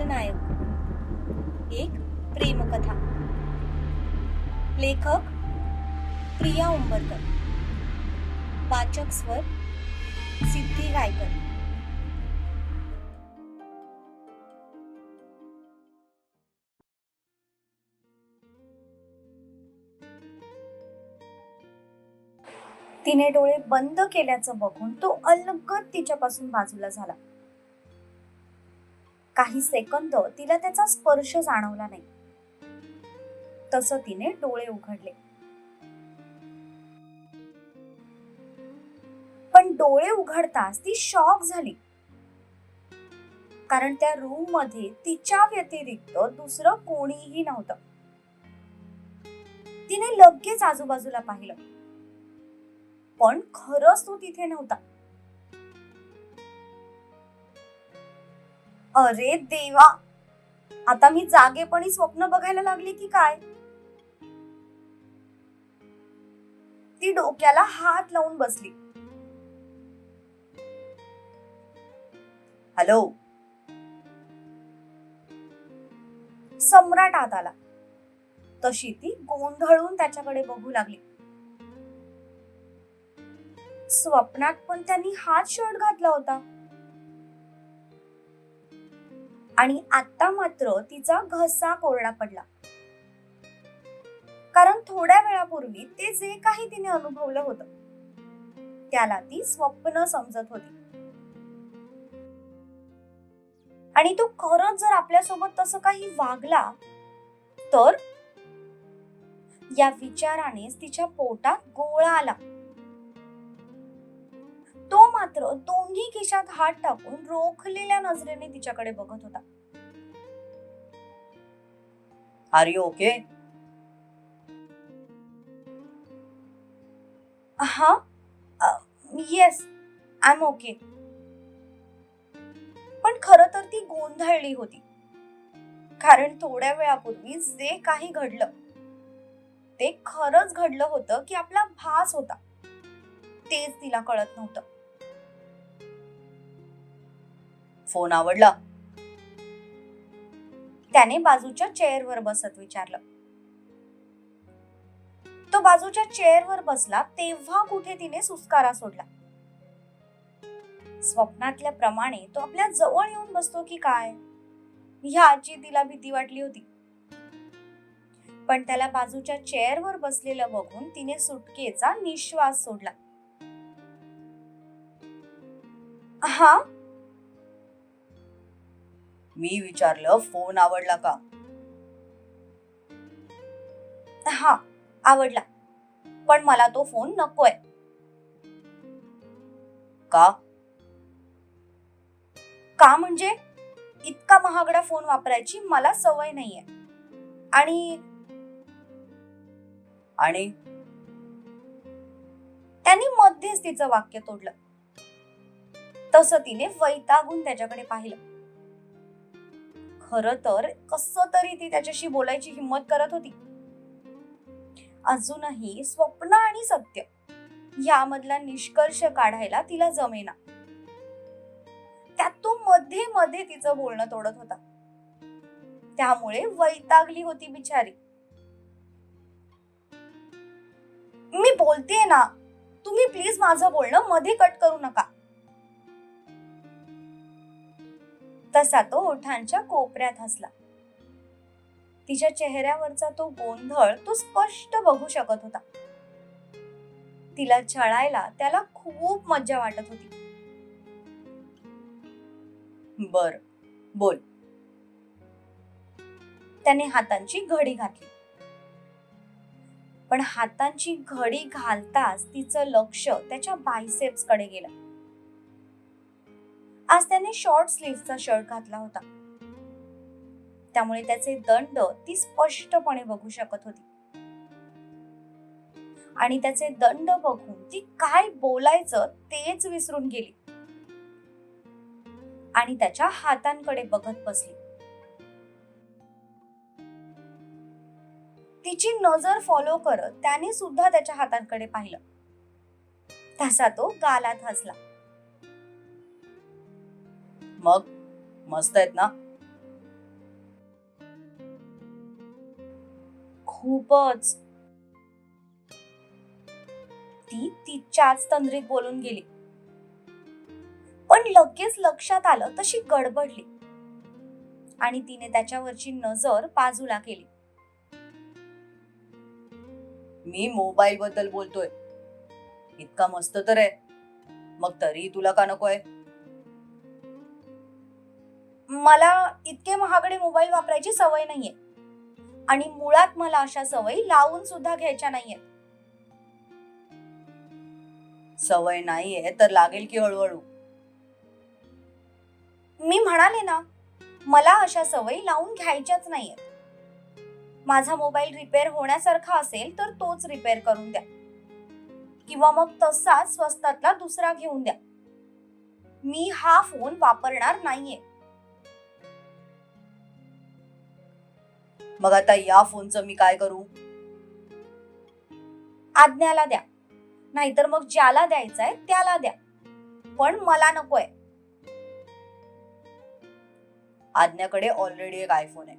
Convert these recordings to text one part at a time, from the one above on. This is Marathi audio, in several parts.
खलनायक एक प्रेमकथा. लेखक प्रिया उंबरकर. वाचक स्वर सिद्धी गायकर. तिने डोळे बंद केल्याचं बघून तो अलगद तिच्यापासून बाजूला झाला. काही सेकंद तिला त्याचा स्पर्श जाणवला नाही. तसं तिने डोळे उघडले. पण डोळे उघडताच ती शॉक झाली. कारण त्या रूममध्ये तिच्या व्यतिरिक्त दुसरं कोणीही नव्हतं. तिने लगेच आजूबाजूला पाहिलं. पण खरंच तो तिथे नव्हता. अरे देवा. आता मी जागेपणी स्वप्न बघायला लागले की काय? ती डोक्याला हात लावून बसली. हॅलो? सम्राट आत आला. तशी ती गोंधळून त्याच्याकडे बघू लागली. स्वप्नात पण त्यांनी हात शर्ट घातला होता. आणि आता मात्र तिचा घसा कोरडा पडला. कारण थोड्या वेळापूर्वी ते जे काही तिने अनुभवलं होतं त्याला ती स्वप्न समजत होती. आणि तो खरंच जर आपल्यासोबत तसं काही वागला तर या विचारानेच तिच्या पोटात गोळा आला. मात्र दोन्ही खिशात हात टाकून रोखलेल्या नजरेने तिच्याकडे बघत होता. आर यू ओके हा. येस आय एम ओके पण खर तर ती गोंधळली होती. कारण थोड्या वेळापूर्वी जे काही घडलं ते खरंच घडलं होतं की आपला भास होता. तेच तिला कळत नव्हतं. फोन आवडला. त्याने बाजूच्या चेअरवर बसत विचारलं. तो बाजूच्या चेअरवर बसला तेव्हा कुठे तिने सुस्कारा सोडला. स्वप्नातल्या प्रमाणे तो आपल्या जवळ येऊन बसतो की काय? ह्याची तिला भीती वाटली होती. पण त्याला बाजूच्या चेअरवर बसलेलं बघून तिने सुटकेचा निश्वास सोडला. हा मी विचारलं फोन आवडला का? हा आवडला पण मला तो फोन नकोय. का? का म्हणजे? इतका महागडा फोन वापरायची मला सवय नाहीये. आणि आणि? त्यांनी मध्येच तिचं वाक्य तोडलं. तसं तिने वैतागून त्याच्याकडे पाहिलं. खर तर कस तरी ती त्याच्याशी बोलायची हिंमत करत होती. अजूनही स्वप्न आणि सत्य यामधला निष्कर्ष काढायला तिला जमेना. त्यात तो मध्ये मध्ये तिचं बोलणं तोडत होता. त्यामुळे वैतागली होती बिचारी. मी बोलतेय ना तुम्ही प्लीज माझं बोलणं मध्ये कट करू नका. तसा तो ओठांच्या कोपऱ्यात हसला. तिच्या चेहऱ्यावरचा तो गोंधळ तो स्पष्ट बघू शकत होता. तिला छळायला त्याला खूप मज्जा वाटत होती. बर बोल. त्याने हातांची घडी घातली. पण हातांची घडी घालताच तिचं लक्ष त्याच्या बायसेप्सकडे गेलं. आज त्याने शॉर्ट स्लीव्हचा शर्ट घातला होता. त्यामुळे त्याचे दंड ती स्पष्टपणे बघू शकत होती. आणि त्याचे दंड बघून ती काय बोलायचं तेच विसरून गेली. आणि त्याच्या हातांकडे बघत बसली. तिची नजर फॉलो करत त्याने सुद्धा त्याच्या हातांकडे पाहिलं. तसा तो गालात हसला. मग मस्त आहेत ना? खूपच. ती तिच्याच तंद्रीत बोलून गेली. पण लगेच लक्षात आलं तशी गडबडली. आणि तिने त्याच्यावरची नजर बाजूला केली. मी मोबाईल बद्दल बोलतोय. इतका मस्त तर आहे. मग तरी तुला का नकोय? मला इतके महागडे मोबाईल वापरायची सवय नाहीये. आणि मुळात मला अशा सवयी लावून सुद्धा घ्यायच्या नाहीयेत. सवय नाहीये तर लागेल की हळूहळू. मी म्हणाले ना मला अशा सवयी लावून घ्यायच्याच नाहीयेत. माझा मोबाईल रिपेअर होण्यासारखा असेल तर तोच रिपेअर करून द्या. किंवा मग तसाच स्वस्तातला दुसरा घेऊन द्या. मी हा फोन वापरणार नाहीये. मग आता या फोनचं मी काय करू? आज्ञाला द्या. नाहीतर मग ज्याला द्यायचंय त्याला द्या. पण मला नकोय. आज्ञाकडे ऑलरेडी एक आयफोन आहे.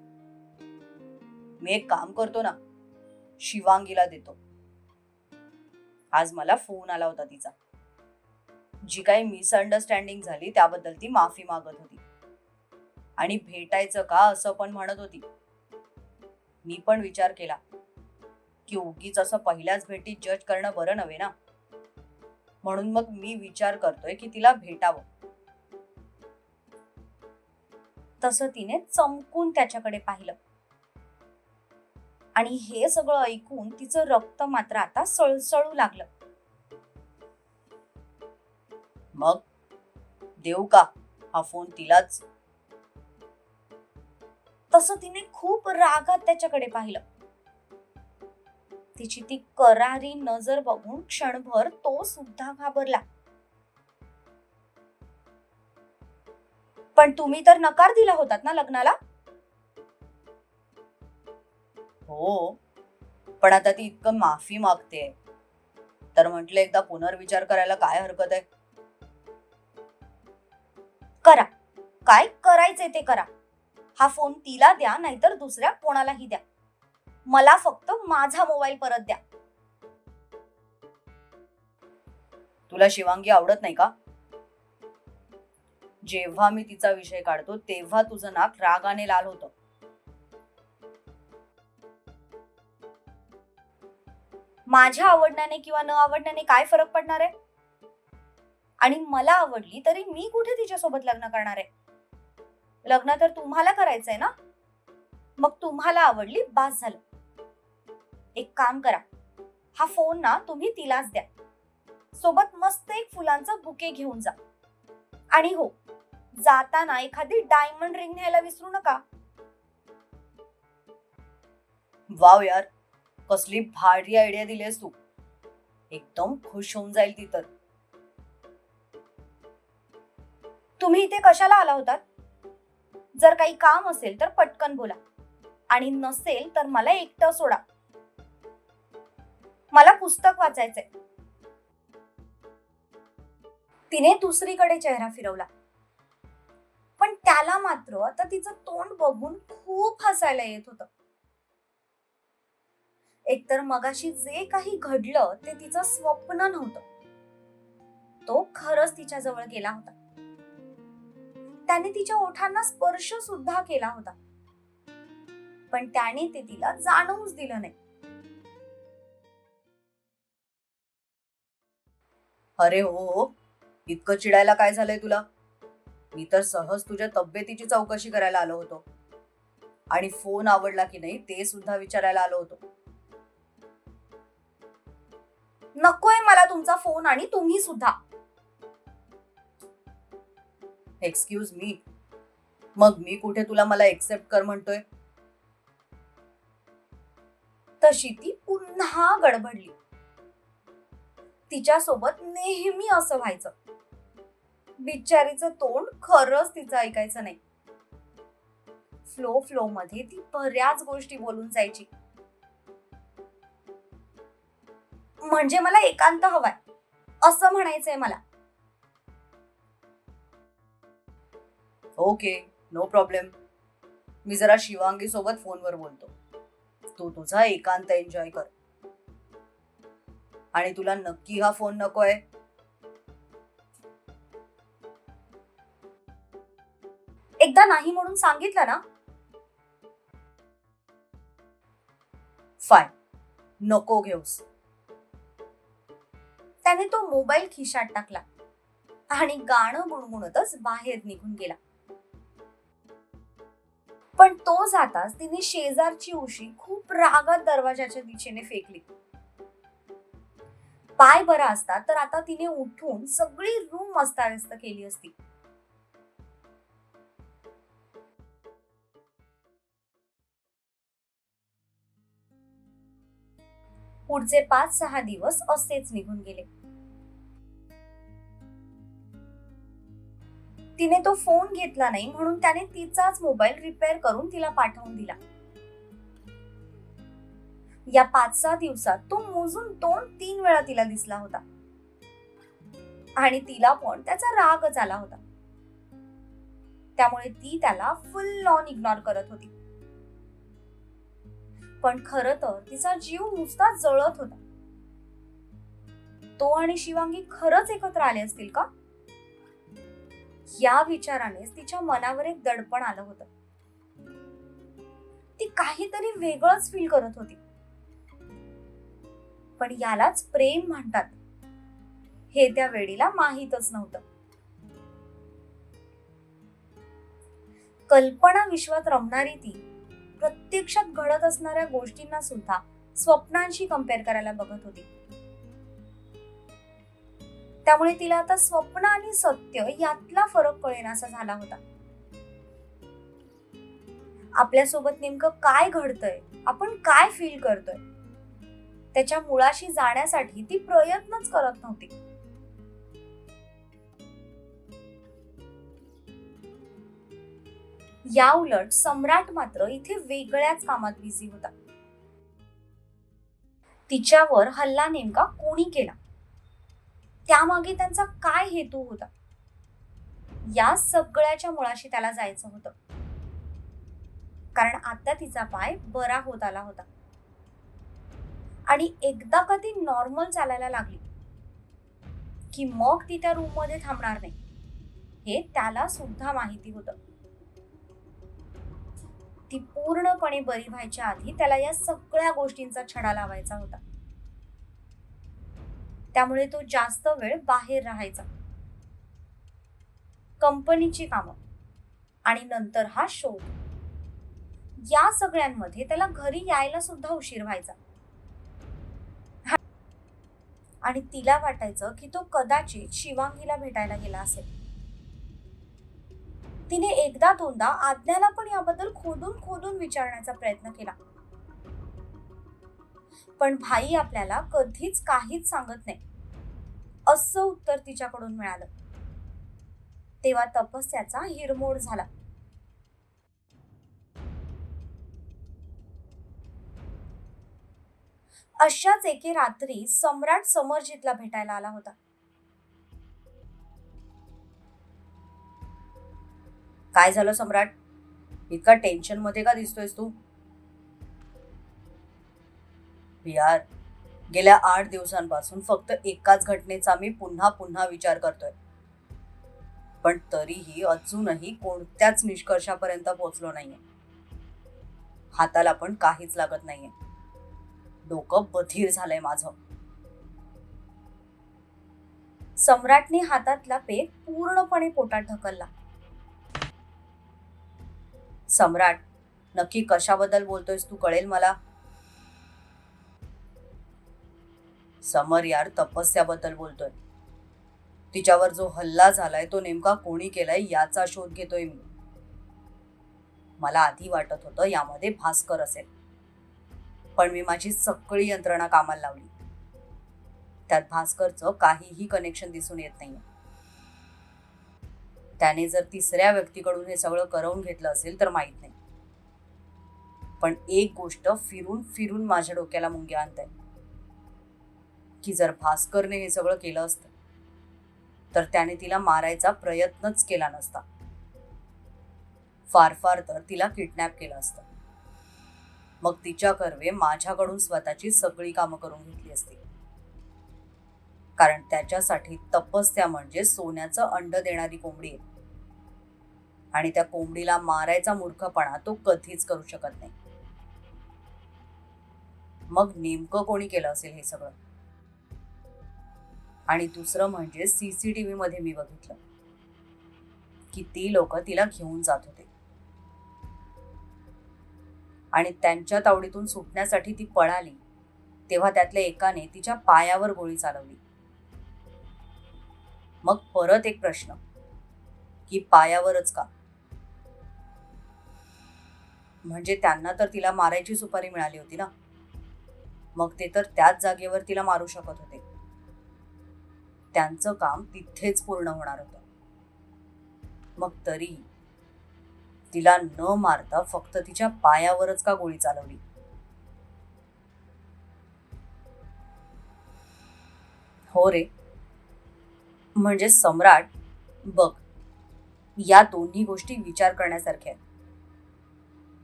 मी एक काम करतो ना शिवांगीला देतो. आज मला फोन आला होता तिचा. जी काही मिसअंडरस्टँडिंग झाली त्याबद्दल ती माफी मागत होती. आणि भेटायचं का असं पण म्हणत होती. मी पण विचार केला. की उगीच असं पहिल्याच भेटीत जज करणं बरं नव्हे ना? म्हणून मग मी विचार करतोय की तिला भेटावं. तसं तिने चमकून त्याच्याकडे पाहिलं. आणि हे सगळं ऐकून तिचं रक्त मात्र आता सळसळू लागलं. मग? देऊ का? हा फोन तिलाच. तसं तिने खूप रागात त्याच्याकडे पाहिलं. तिची ती करारी नजर बघून क्षणभर तो सुद्धा घाबरला. पण तुम्ही तर नकार दिला होतात ना लग्नाला? हो. पण आता ती इतकं माफी मागते तर म्हटलं एकदा पुनर्विचार करायला काय हरकत आहे? करा. काय करायचंय ते करा. हा फोन तिला द्या नाहीतर दुसऱ्या कोणालाही द्या. मला फक्त माझा मोबाईल परत द्या. तुला शिवांगी आवडत नाही का? जेव्हा मी तिचा विषय काढतो तेव्हा तुझं नाक रागाने लाल होतं. माझ्या आवडण्याने किंवा न आवडण्याने काय फरक पडणार आहे? आणि मला आवडली तरी मी कुठे तिच्यासोबत लग्न करणार आहे? लग्न तर तुम्हाला करायचंय ना? मग तुम्हाला आवडली बास झालं. एक काम करा. हा फोन ना तुम्ही तिलाच द्या. सोबत मस्त एक फुलांचा बुके घेऊन जा. आणि हो जाताना एखादी डायमंड रिंग न्यायला विसरू नका. वाव यार कसली भारी आयडिया दिलीस तू. एकदम खुश होऊन जाईल ती तर. तुम्ही इथे कशाला आला होतात? जर काही काम असेल तर पटकन बोला. आणि नसेल तर मला एकटं सोडा. मला पुस्तक वाचायचंय. तिने दुसरीकडे चेहरा फिरवला. पण त्याला मात्र आता तिचं तोंड बघून खूप हसायला येत होतं. एकतर मगाशी जे काही घडलं ते तिचं स्वप्न नव्हतं. तो खरंच तिच्या जवळ गेला होता. त्याने तिच्या ओठांना स्पर्श सुद्धा केला होता. पण त्याने ते तिला जाणवूच दिलं नाही. अरे हो हो. इतकं चिडायला काय झालंय तुला? मी तर सहज तुझ्या तब्येतीची चौकशी करायला आलो होतो. आणि फोन आवडला की नाही ते सुद्धा विचारायला आलो होतो. नकोय मला तुमचा फोन आणि तुम्ही सुद्धा. एक्सक्यूज मी मग मी कुठे तुला मला एक्सेप्ट कर म्हणतोय? तशी ती पुन्हा गडबडली. तिच्यासोबत नेहमी असं व्हायचं. बिचारीचं तोंड खरंच तिचं ऐकायचं नाही. फ्लो फ्लो मध्ये ती बऱ्याच गोष्टी बोलून जायची. म्हणजे मला एकांत हवाय. असं म्हणायचंय मला. ओके नो प्रॉब्लेम मी जरा शिवांगी सोबत फोनवर बोलतो. तू तुझा एकांत एन्जॉय कर. आणि तुला नक्की हा फोन नकोय. एकदा नाही म्हणून सांगितलं ना? फाय नको घेऊस. त्याने तो मोबाईल खिशात टाकला. आणि गाणं गुणगुणतच बाहेर निघून गेला. पण तो जाताच तिने शेजारची उशी खूप रागात दरवाजाच्या दिशेने फेकली. पाय बरा असता तर आता तिने उठून सगळी रूम अस्ताव्यस्त केली असती. पुढचे पाच सहा दिवस असेच निघून गेले. तिने तो फोन घेतला नाही म्हणून त्याने तिचाच मोबाईल रिपेअर करून तिला पाठवून दिला. या पाच सहा दिवसात तो मोजून दोन तीन वेळा तिला दिसला होता. आणि तिला पण त्याचा रागच आला होता. त्यामुळे ती त्याला फुल ऑन इग्नोर करत होती. पण खर तर तिचा जीव नुसता जळत होता. तो आणि शिवांगी खरंच एकत्र आले असतील का? या विचारानेच तिच्या मनावर एक दडपण आलं होतं. ती काहीतरी वेगळंच फील करत होती. पण यालाच प्रेम म्हणतात. हे त्या वेळीला माहीतच नव्हतं. कल्पना विश्वात रमणारी ती प्रत्यक्षात घडत असणाऱ्या गोष्टींना सुद्धा स्वप्नांशी कंपेअर करायला बघत होती. त्यामुळे तिला आता स्वप्न आणि सत्य यातला फरक कळेनासा झाला होता. आपल्यासोबत नेमकं काय घडतंय? आपण काय फील करतोय? त्याच्या मुळाशी जाण्यासाठी ती प्रयत्नच करत नव्हती. या उलट सम्राट मात्र इथे वेगळ्याच कामात बिझी होता. तिच्यावर हल्ला नेमका कोणी केला? त्यामागे त्यांचा काय हेतू होता? या सगळ्याच्या मुळाशी त्याला जायचं होतं. कारण आता तिचा पाय बरा होत आला होता. आणि एकदा का ती नॉर्मल चालायला लागली की मग ती त्या रूममध्ये थांबणार नाही हे त्याला सुद्धा माहिती होतं. ती पूर्णपणे बरी व्हायच्या आधी त्याला या सगळ्या गोष्टींचा छडा लावायचा होता. त्यामुळे तो जास्त वेळ बाहेर राहायचा. कंपनीची कामं आणि नंतर हा शोध. या सगळ्यांमध्ये त्याला घरी यायला सुद्धा उशीर व्हायचा. आणि तिला वाटायचं की तो कदाचित शिवांगीला भेटायला गेला असेल. तिने एकदा दोनदा आज्ञाला पण याबद्दल खोदून खोदून विचारण्याचा प्रयत्न केला. पण भाई आपल्याला कधीच काहीच सांगत नाही. असं उत्तर तिच्याकडून मिळालं. तेव्हा तपस्याचा हिरमोड झाला. अशाच एके रात्री सम्राट समरजितला भेटायला आला होता. काय झालं सम्राट? इतका टेन्शनमध्ये का दिसतोयस तू? बिहार. गेल्या आठ दिवसांपासून फक्त एकाच घटनेचा मी पुन्हा पुन्हा विचार करतोय. पण तरीही अजूनही कोणत्याच निष्कर्षापर्यंत पोहोचलो नाहीये. हाताला पण काहीच लागत नाहीये. डोकं बधीर झालंय माझं. सम्राटने हातातला पेक पूर्णपणे पोटात ढकलला. सम्राट नक्की कशाबद्दल बोलतोयस तू कळेल मला? समर यार तपस्याबद्दल बोलतोय. तिच्यावर जो हल्ला झालाय तो नेमका कोणी केलाय याचा शोध घेतोय मी. मला आधी वाटत होतं यामध्ये भास्कर असेल. पण मी माझी सगळी यंत्रणा कामाला लावली. त्यात भास्करचं काहीही कनेक्शन दिसून येत नाही त्याने जर तिसऱ्या व्यक्तीकडून हे सगळं करवून घेतलं असेल तर माहीत नाही. पण एक गोष्ट फिरून फिरून माझ्या डोक्याला मुंग्या आणते की जर भास्करने हे सगळं केलं असतं तर त्याने तिला मारायचा प्रयत्नच केला नसता. फार फार तर तिला किडनॅप केलं असतं. मग तिच्या कर्वे माझ्याकडून स्वतःची सगळी कामं करून घेतली असती. कारण त्याच्यासाठी तपस्या म्हणजे सोन्याचं अंड देणारी कोंबडी आहे. आणि त्या कोंबडीला मारायचा मूर्खपणा तो कधीच करू शकत नाही. मग नेमकं कोणी केलं असेल हे सगळं? आणि दुसरं म्हणजे सीसीटीव्ही मध्ये मी बघितलं. की ती लोक तिला घेऊन जात होते. आणि त्यांच्या तावडीतून सुटण्यासाठी ती पळाली तेव्हा त्यातल्या एकाने तिच्या पायावर गोळी चालवली. मग परत एक प्रश्न की पायावरच का? म्हणजे त्यांना तर तिला मारायची सुपारी मिळाली होती ना? मग ते तर त्याच जागेवर तिला मारू शकत होते. त्यांचं काम तिथेच पूर्ण होणार होतं. मग तरी तिला न मारता फक्त तिच्या पायावरच का गोळी चालवली? हो रे. म्हणजे सम्राट बघ या दोन्ही गोष्टी विचार करण्यासारख्या आहेत.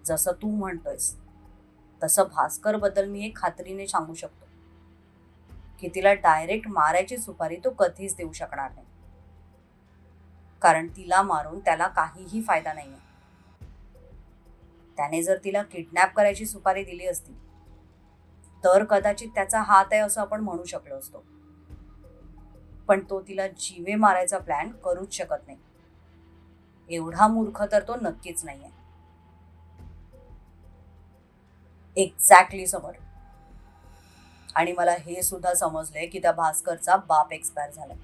जसं तू म्हणतोयस तसं भास्करबद्दल मी एक खात्रीने सांगू शकतो. की तिला डायरेक्ट मारायची सुपारी तो कधीच देऊ शकणार नाही. कारण तिला मारून त्याला काहीही फायदा नाहीये. त्याने जर तिला किडनॅप करायची सुपारी दिली असती तर कदाचित त्याचा हात आहे असं आपण म्हणू शकलो असतो. पण तो तिला जीवे मारायचा प्लॅन करूच शकत नाही. एवढा मूर्ख तर तो नक्कीच नाही आहे एक्झॅक्टली समोर. आणि मला हे सुद्धा समजले की त्या भास्करचा बाप एक्सपायर झालाय.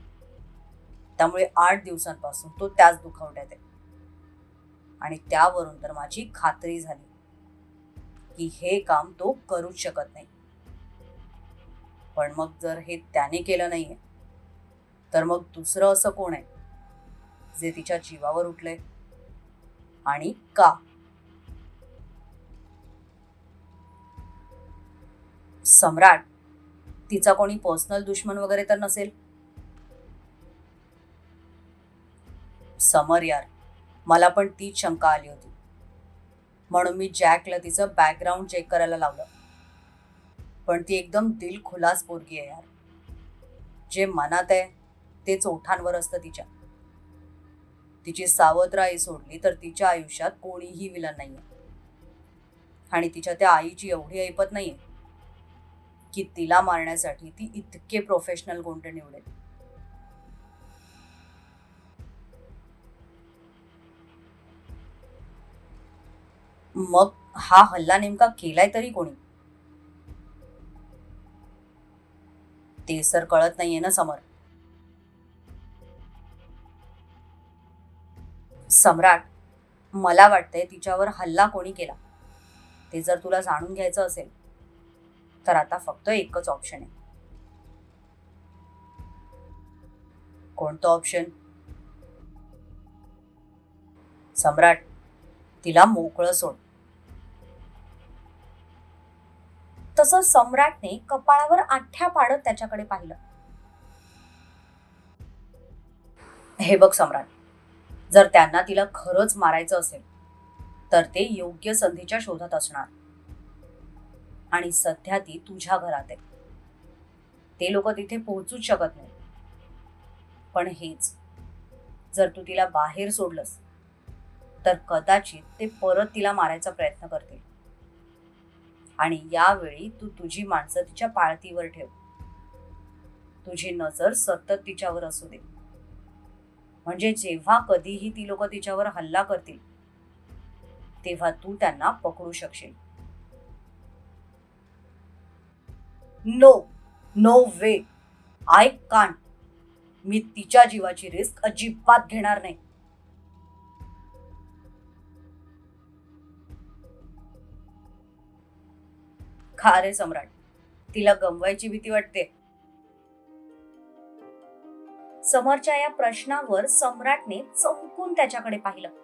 त्यामुळे आठ दिवसांपासून तो त्याच दुखावट्यात आहे. आणि त्यावरून तर माझी खात्री झाली की हे काम तो करूच शकत नाही. पण मग जर हे त्याने केलं नाहीये तर मग दुसरं असं कोण आहे जे तिच्या जीवावर उठलंय? आणि का? सम्राट तिचा कोणी पर्सनल दुश्मन वगैरे तर नसेल? समर यार मला पण तीच शंका आली होती. म्हणून मी जॅकला तिचं बॅकग्राऊंड चेक करायला लावलं. पण ती एकदम दिल खुलास पोरगी आहे यार. जे मनात आहे तेच ओठांवर असतं तिच्या. तिची सावत्र आई सोडली तर तिच्या आयुष्यात कोणीही विलन नाहीये. आणि तिच्या त्या आईची एवढी ऐपत नाहीये. की तिला मारण्यासाठी ती इतके प्रोफेशनल कोणते निवडेल मग हा हल्ला नेमका केलाय तरी कोणी? ते सर कळत नाहीये ना समर. सम्राट मला वाटतंय तिच्यावर हल्ला कोणी केला? ते जर तुला जाणून घ्यायचं असेल तर आता फक्त एकच ऑप्शन आहे. कोणतं ऑप्शन सम्राट तिला मोकळं सोड. तसं सम्राटने कपाळावर आठ्या पाडत त्याच्याकडे पाहिलं. हे बघ सम्राट जर त्यांना तिला खरंच मारायचं असेल तर ते योग्य संधीच्या शोधात असणार. आणि सध्या ती तुझ्या घरात आहे. ते लोक तिथे पोहोचूच शकत नाही पण हेच जर तू तिला बाहेर सोडलंस तर कदाचित ते परत तिला मारायचा प्रयत्न करतील. आणि यावेळी तू तुझी माणसं तिच्या पाळतीवर ठेव. तुझी नजर सतत तिच्यावर असू दे. म्हणजे जेव्हा कधीही ती लोक तिच्यावर हल्ला करतील तेव्हा तू त्यांना पकडू शकशील. No no way I can't मी तिच्या जीवाची रिस्क अजिबात घेणार नाही. खारे सम्राट. तिला गमवायची भीती वाटते. समोरच्या या प्रश्नावर सम्राटने चमकून त्याच्याकडे पाहिलं.